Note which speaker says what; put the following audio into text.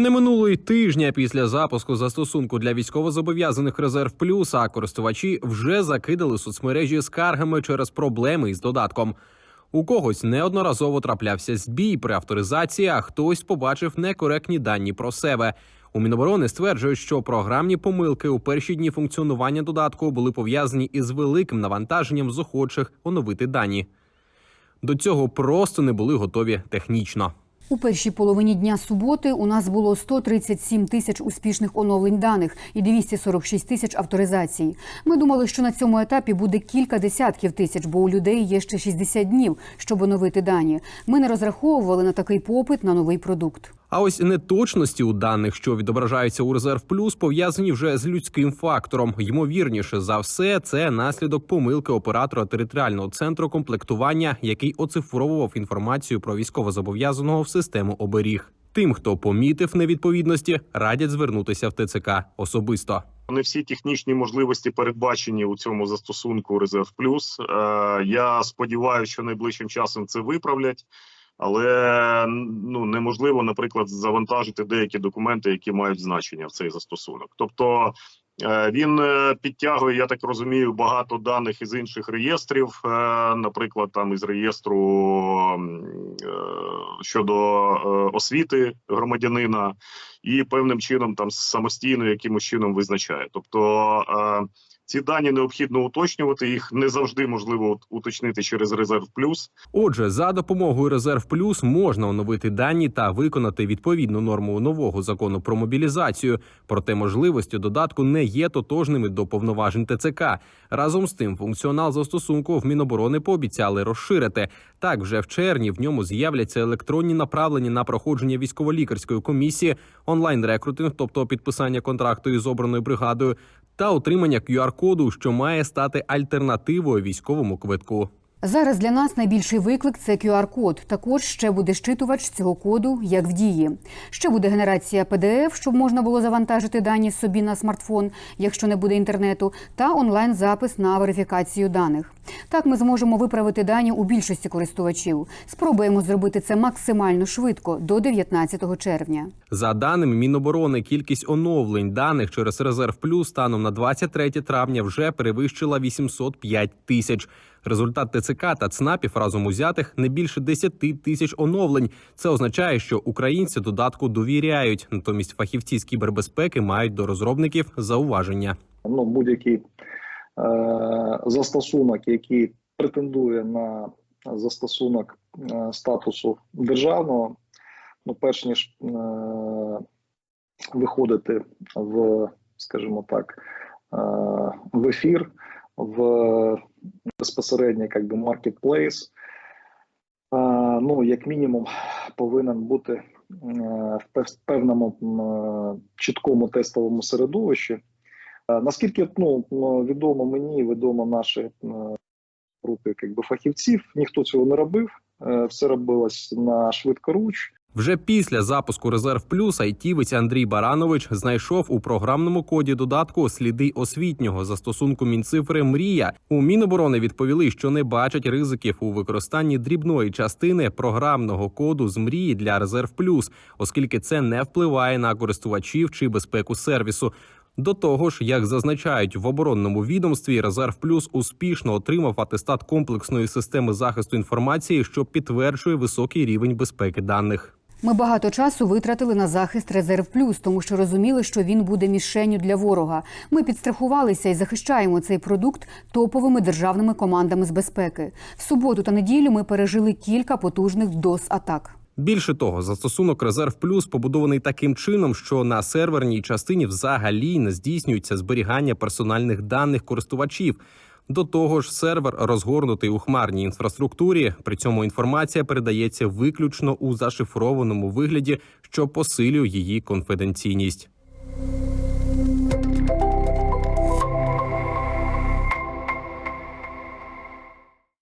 Speaker 1: Не минуло й тижня після запуску застосунку для військовозобов'язаних резерв плюс, а користувачі вже закидали соцмережі скаргами через проблеми із додатком. У когось неодноразово траплявся збій при авторизації, а хтось побачив некоректні дані про себе. У Міноборони стверджують, що програмні помилки у перші дні функціонування додатку були пов'язані із великим навантаженням з охочих оновити дані. До цього просто не були готові технічно.
Speaker 2: У першій половині дня суботи у нас було 137 тисяч успішних оновлень даних і 246 тисяч авторизацій. Ми думали, що на цьому етапі буде кілька десятків тисяч, бо у людей є ще 60 днів, щоб оновити дані. Ми не розраховували на такий попит на новий продукт.
Speaker 1: А ось неточності у даних, що відображаються у резерв плюс, пов'язані вже з людським фактором. Ймовірніше за все, це наслідок помилки оператора територіального центру комплектування, який оцифровував інформацію про військовозобов'язаного в систему оберіг. Тим, хто помітив невідповідності, радять звернутися в ТЦК особисто.
Speaker 3: Не всі технічні можливості передбачені у цьому застосунку Резерв Плюс. Е, Я сподіваюся, що найближчим часом це виправлять, але ну неможливо, наприклад, завантажити деякі документи, які мають значення в цей застосунок. Тобто е, він е, підтягує, я так розумію, багато даних із інших реєстрів, е, наприклад, там із реєстру щодо е, освіти громадянина і певним чином там самостійно якимось чином визначає. Тобто е, ці дані необхідно уточнювати. Їх не завжди можливо уточнити через резерв плюс.
Speaker 1: Отже, за допомогою резерв плюс можна оновити дані та виконати відповідну норму нового закону про мобілізацію. Проте можливості додатку не є тотожними до повноважень ТЦК. Разом з тим, функціонал застосунку в Міноборони пообіцяли розширити. Так, вже в червні в ньому з'являться електронні направлення на проходження військово-лікарської комісії, онлайн рекрутинг, тобто підписання контракту із обраною бригадою, та отримання QR-коду, що має стати альтернативою військовому квитку.
Speaker 2: Зараз для нас найбільший виклик це QR-код. Також ще буде щитувач цього коду, як в дії. Ще буде генерація PDF, щоб можна було завантажити дані собі на смартфон, якщо не буде інтернету, та онлайн-запис на верифікацію даних. Так ми зможемо виправити дані у більшості користувачів. Спробуємо зробити це максимально швидко до 19 червня.
Speaker 1: За даними Міноборони, кількість оновлень даних через резерв плюс станом на 23 травня вже перевищила 805 тисяч. Результат ТЦК та ЦНАПів разом узятих не більше 10 тисяч оновлень. Це означає, що українці додатку довіряють. Натомість фахівці з кібербезпеки мають до розробників зауваження.
Speaker 4: ну, будь-який е, застосунок, який претендує на застосунок е, статусу державного, ну, перш ніж е, виходити в, скажімо так, е, в ефір, в безпосередньо як би, е, ну, як мінімум, повинен бути е, в пев- певному е, чіткому тестовому середовищі. Е, Наскільки ну, відомо мені, відомо наші групи якби, фахівців, ніхто цього не робив. Все робилось на швидкоруч.
Speaker 1: Вже після запуску резерв плюс айтівець Андрій Баранович знайшов у програмному коді додатку сліди освітнього застосунку Мінцифри Мрія. У Міноборони відповіли, що не бачать ризиків у використанні дрібної частини програмного коду з мрії для резерв плюс, оскільки це не впливає на користувачів чи безпеку сервісу. До того ж, як зазначають в оборонному відомстві, резерв плюс успішно отримав атестат комплексної системи захисту інформації, що підтверджує високий рівень безпеки даних.
Speaker 2: Ми багато часу витратили на захист резерв плюс, тому що розуміли, що він буде мішенню для ворога. Ми підстрахувалися і захищаємо цей продукт топовими державними командами з безпеки. В суботу та неділю ми пережили кілька потужних дос атак.
Speaker 1: Більше того, застосунок Резерв Плюс побудований таким чином, що на серверній частині взагалі не здійснюється зберігання персональних даних користувачів. До того ж, сервер розгорнутий у хмарній інфраструктурі. При цьому інформація передається виключно у зашифрованому вигляді, що посилює її конфіденційність.